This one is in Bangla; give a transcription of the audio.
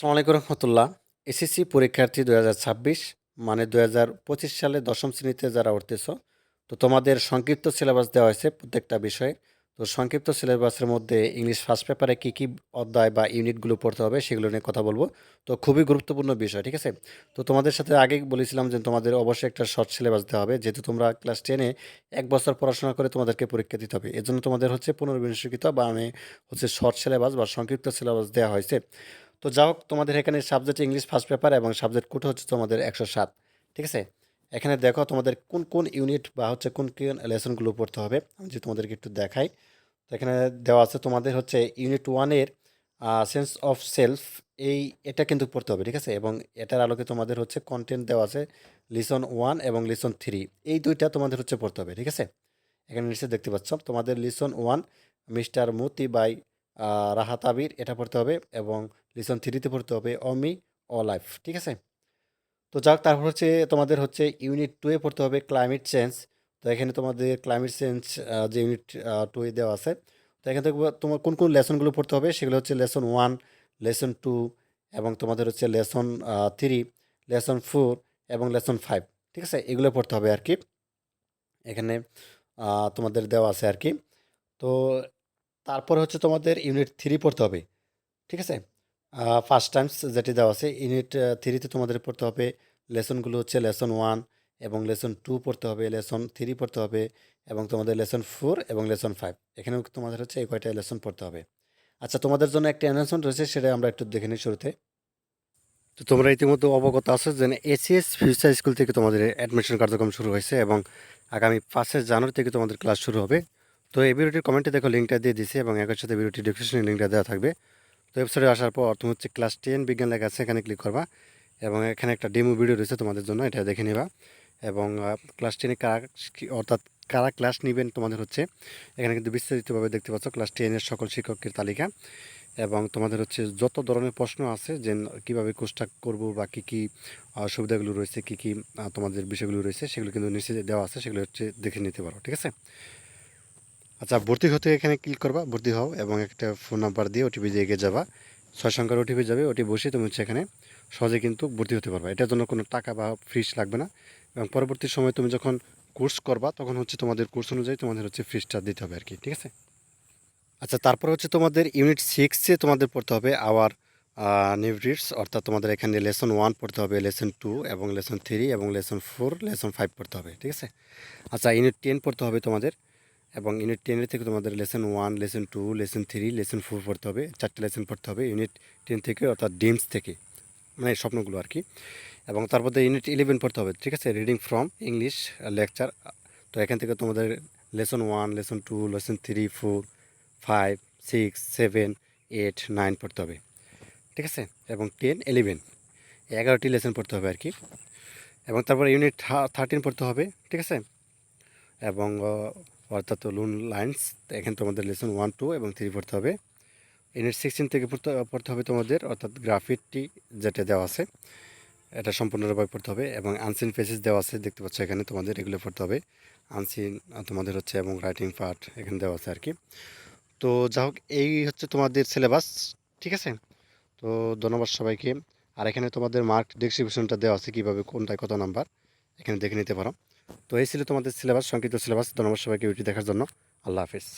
আসসালামু আলাইকুম রহমতুল্লাহ। এসএসসি পরীক্ষার্থী দু হাজার ছাব্বিশ মানে দু হাজার পঁচিশ সালে দশম শ্রেণীতে যারা উঠতেছ, তো তোমাদের সংক্ষিপ্ত সিলেবাস দেওয়া হয়েছে প্রত্যেকটা বিষয়ে। তো সংক্ষিপ্ত সিলেবাসের মধ্যে ইংলিশ ফার্স্ট পেপারে কী কী অধ্যায় বা ইউনিটগুলো পড়তে হবে সেগুলো নিয়ে কথা বলব। তো খুবই গুরুত্বপূর্ণ বিষয়, ঠিক আছে? তো তোমাদের সাথে আগেই বলেছিলাম যে তোমাদের অবশ্যই একটা শর্ট সিলেবাস দেওয়া হবে, যেহেতু তোমরা ক্লাস টেনে এক বছর পড়াশোনা করে তোমাদেরকে পরীক্ষা দিতে হবে। এজন্য তোমাদের হচ্ছে পুনর্বিন্যসকৃত বা আমি হচ্ছে শর্ট সিলেবাস বা সংক্ষিপ্ত সিলেবাস দেওয়া হয়েছে। তো যা হোক, তোমাদের এখানে সাবজেক্ট ইংলিশ ফার্স্ট পেপার এবং সাবজেক্ট কোড হচ্ছে তোমাদের একশো সাত, ঠিক আছে? এখানে দেখো তোমাদের কোন কোন ইউনিট বা হচ্ছে কোন কোন লেসনগুলো পড়তে হবে, আমি যে তোমাদেরকে একটু দেখাই। তো এখানে দেওয়া আছে তোমাদের হচ্ছে ইউনিট ওয়ানের সেন্স অফ সেলফ এই, এটা কিন্তু পড়তে হবে, ঠিক আছে? এবং এটার আলোকে তোমাদের হচ্ছে কন্টেন্ট দেওয়া আছে লিসন ওয়ান এবং লিসন থ্রি এই দুইটা তোমাদের হচ্ছে পড়তে হবে, ঠিক আছে? এখানে নিচে দেখতে পাচ্ছ, তোমাদের lesson one mister Moti by Rahat Abir এটা পড়তে হবে এবং লিসন থ্রিতে পড়তে হবে অমি অ লাইফ ঠিক আছে? তো যাক, তারপর হচ্ছে তোমাদের হচ্ছে ইউনিট টুয়ে পড়তে হবে ক্লাইমেট চেঞ্জ। তো এখানে তোমাদের ক্লাইমেট চেঞ্জ যে ইউনিট টুয়ে দেওয়া আছে, তো এখান থেকে তোমার কোন কোন লেসনগুলো পড়তে হবে সেগুলো হচ্ছে লেসন ওয়ান, লেসন টু এবং তোমাদের হচ্ছে লেসন থ্রি, লেসন ফোর এবং লেসন ফাইভ, ঠিক আছে? এগুলো পড়তে হবে আর কি। এখানে তোমাদের দেওয়া আছে আর কি। তো তারপর হচ্ছে তোমাদের ইউনিট থ্রি পড়তে হবে, ঠিক আছে? ফার্স্ট টাইমস যেটি দেওয়া আছে ইউনিট থ্রিতে তোমাদের পড়তে হবে লেসনগুলো হচ্ছে লেসন ওয়ান এবং লেসন টু পড়তে হবে লেসন থ্রি পড়তে হবে এবং তোমাদের লেসন ফোর এবং লেসন ফাইভ এখানেও তোমাদের হচ্ছে এই কয়টা লেসন পড়তে হবে। আচ্ছা তোমাদের জন্য একটা অ্যানাউন্সমেন্ট রয়েছে, সেটা আমরা একটু দেখে নিই শুরুতে। তো তোমরা ইতিমধ্যে অবগত আছো যে এসিএস ফিউচার স্কুল থেকে তোমাদের অ্যাডমিশন কার্যক্রম শুরু হয়েছে এবং আগামী পাঁচে জানুয়ারি থেকে তোমাদের ক্লাস শুরু হবে। তো এই ভিডিওটির কমেন্টে দেখো লিঙ্কটা দিয়ে দিছি এবং একই সাথে ভিডিওটি ডিসক্রিপশনে লিঙ্কটা দেওয়া থাকবে। তো ওয়েবসাইটে আসার পর তুমি হচ্ছে ক্লাস টেন বিজ্ঞান লেখা আছে, এখানে ক্লিক করবা এবং এখানে একটা ডেমো ভিডিও রয়েছে তোমাদের জন্য, এটা দেখে নিবা। এবং ক্লাস টেনে কারা অর্থাৎ কারা ক্লাস নেবেন তোমাদের হচ্ছে, এখানে কিন্তু বিস্তারিতভাবে দেখতে পাচ্ছ ক্লাস টেনের সকল শিক্ষকের তালিকা। এবং তোমাদের হচ্ছে যত ধরনের প্রশ্ন আছে, যে কীভাবে কোর্সটা করব বা কী কী সুবিধাগুলো রয়েছে, কী কী তোমাদের বিষয়গুলো রয়েছে, সেগুলো কিন্তু নিচে দেওয়া আছে, সেগুলো হচ্ছে দেখে নিতে পারো, ঠিক আছে? আচ্ছা ভর্তি হতে এখানে ক্লিক করবা, ভর্তি হও এবং একটা ফোন নাম্বার দিয়ে ওটিপি দিয়ে এগিয়ে যাবা। ছয় সংখ্যার ওটিপি যাবে ওটি বসে তুমি হচ্ছে এখানে সহজে কিন্তু ভর্তি হতে পারবা। এটার জন্য কোনো টাকা বা ফিস লাগবে না এবং পরবর্তী সময় তুমি যখন কোর্স করবা, তখন হচ্ছে তোমাদের কোর্স অনুযায়ী তোমাদের হচ্ছে ফিসটা দিতে হবে আর কি ঠিক আছে? আচ্ছা তারপর হচ্ছে তোমাদের ইউনিট সিক্সে তোমাদের পড়তে হবে আওয়ার নিউট্রিটস অর্থাৎ তোমাদের এখানে লেসন ওয়ান পড়তে হবে লেসন টু এবং লেসন থ্রি এবং লেসন ফোর লেসন ফাইভ পড়তে হবে, ঠিক আছে? আচ্ছা ইউনিট টেন পড়তে হবে তোমাদের। এবং ইউনিট টেনের থেকে তোমাদের lesson one lesson two lesson three lesson four পড়তে হবে। চারটে লেসন পড়তে হবে ইউনিট টেন থেকে, অর্থাৎ ডিমস থেকে মানে স্বপ্নগুলো আর কি। এবং তারপর ইউনিট ইলেভেন পড়তে হবে, ঠিক আছে? রিডিং ফ্রম ইংলিশ লেকচার তো এখান থেকে তোমাদের lesson one lesson two lesson three four five six seven eight nine পড়তে হবে, ঠিক আছে? এবং টেন ইলেভেন এগারোটি লেসন পড়তে হবে আর কি। এবং তারপর ইউনিট থার্টিন পড়তে হবে, ঠিক আছে? এবং অর্থাৎ লুন লাইন্স এখানে তোমাদের লেসন ওয়ান টু এবং থ্রি পড়তে হবে। ইউনিট সিক্সটিন থেকে পড়তে পড়তে হবে তোমাদের, অর্থাৎ গ্রাফিকটি যেটা দেওয়া আছে, এটা সম্পূর্ণভাবে পড়তে হবে এবং আনসিন পেসেস দেওয়া আছে, দেখতে পাচ্ছ এখানে তোমাদের, এগুলো পড়তে হবে। আনসিন তোমাদের হচ্ছে এবং রাইটিং পার্ট এখানে দেওয়া আছে আর কি তো যা হোক, এই হচ্ছে তোমাদের সিলেবাস ঠিক আছে? তো ধন্যবাদ সবাইকে। আর এখানে তোমাদের মার্ক ডিস্ট্রিবিউশনটা দেওয়া আছে কীভাবে, কোনটায় কত নাম্বার এখানে দেখে নিতে পারো। তো এই ছিল তোমাদের সিলেবাস সংক্ষিপ্ত সিলেবাস ধন্যবাদ সবাইকে ভিডিও দেখার জন্য। আল্লাহ হাফিজ।